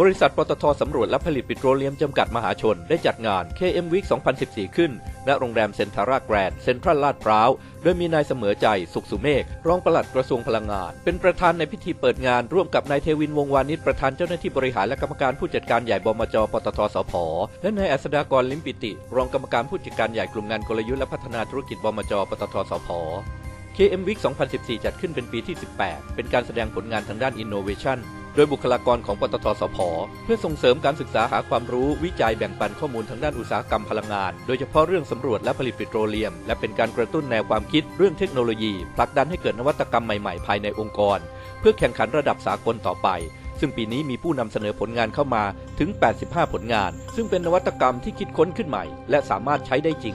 บริษัทปตทสำรวจและผลิตปิโตรเลียมจำกัดมหาชน ได้จัดงาน KM Week 2014 ขึ้น ณ โรงแรมเซ็นทาราแกรนด์เซ็นทรัลลาดพร้าว โดยมีนายเสมอใจ สุขสุเมฆ รองปลัดกระทรวงพลังงาน เป็นประธานในพิธีเปิดงาน ร่วมกับนายเทวินวงวานิชประธานเจ้าหน้าที่บริหารและกรรมการผู้จัดการใหญ่บมจ ปตทสพ และนายอัศดากรลิมปิติ รองกรรมการผู้จัดการใหญ่กลุ่มงานกลยุทธ์และพัฒนาธุรกิจบมจ ปตทสพ KM Week 2014 จัดขึ้นเป็นปีที่ 18 เป็นการแสดงผลงานทางด้าน Innovation โดยบุคลากรของปตทสพเพื่อส่งเสริมการศึกษาหาความรู้วิจัยแบ่งปันข้อมูลทางด้านอุตสาหกรรมพลังงาน โดยเฉพาะเรื่องสำรวจและผลิตปิโตรเลียม และเป็นการกระตุ้นแนวความคิดเรื่องเทคโนโลยีผลักดันให้เกิดนวัตกรรมใหม่ๆ ภายในองค์กร เพื่อแข่งขันระดับสากลต่อไป ซึ่งปีนี้มีผู้นำเสนอผลงานเข้ามาถึง 85 ผลงาน ซึ่งเป็นนวัตกรรมที่คิดค้นขึ้นใหม่ และสามารถใช้ได้จริง